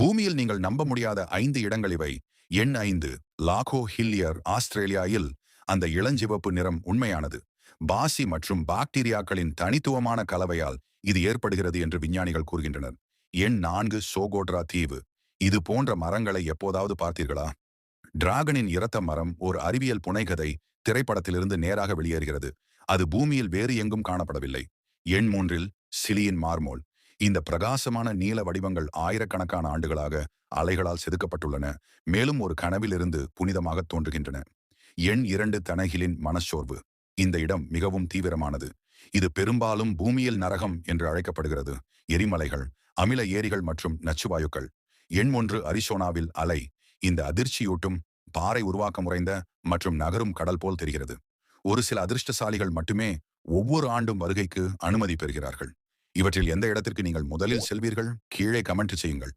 பூமியில் நீங்கள் நம்ப முடியாத ஐந்து இடங்கள் இவை. எண் ஐந்து லாகோ ஹில்லியர் ஆஸ்திரேலியாவில் அந்த இளஞ்சிவப்பு நிறம் உண்மையானது. பாசி மற்றும் பாக்டீரியாக்களின் தனித்துவமான கலவையால் இது ஏற்படுகிறது என்று விஞ்ஞானிகள் கூறுகின்றனர். எண் நான்கு சோகோட்ரா தீவு. இது போன்ற மரங்களை எப்போதாவது பார்த்தீர்களா? டிராகனின் இரத்த மரம் ஒரு அறிவியல் புனைகதை திரைப்படத்திலிருந்து நேராக வெளியேறுகிறது. அது பூமியில் வேறு எங்கும் காணப்படவில்லை. எண் மூன்றில் சிலியின் மார்மோல். இந்த பிரகாசமான நீல வடிவங்கள் ஆயிரக்கணக்கான ஆண்டுகளாக அலைகளால் செதுக்கப்பட்டுள்ளன. மேலும் ஒரு கனவிலிருந்து புனிதமாக தோன்றுகின்றன. எண் இரண்டு தனகிலின் மனச்சோர்வு. இந்த இடம் மிகவும் தீவிரமானது. இது பெரும்பாலும் பூமியில் நரகம் என்று அழைக்கப்படுகிறது. எரிமலைகள் அமில ஏரிகள் மற்றும் நச்சுவாயுக்கள். எண் ஒன்று அரிசோனாவில் அலை. இந்த அதிர்ச்சியூட்டும் பாறை உருவாக்க முறைந்த மற்றும் நகரும் கடல் போல் தெரிகிறது. ஒரு சில அதிர்ஷ்டசாலிகள் மட்டுமே ஒவ்வொரு ஆண்டும் வருகைக்கு அனுமதி பெறுகிறார்கள். இவற்றில் எந்த இடத்திற்கு நீங்கள் முதலில் செல்வீர்கள்? கீழே கமெண்ட் செய்யுங்கள்.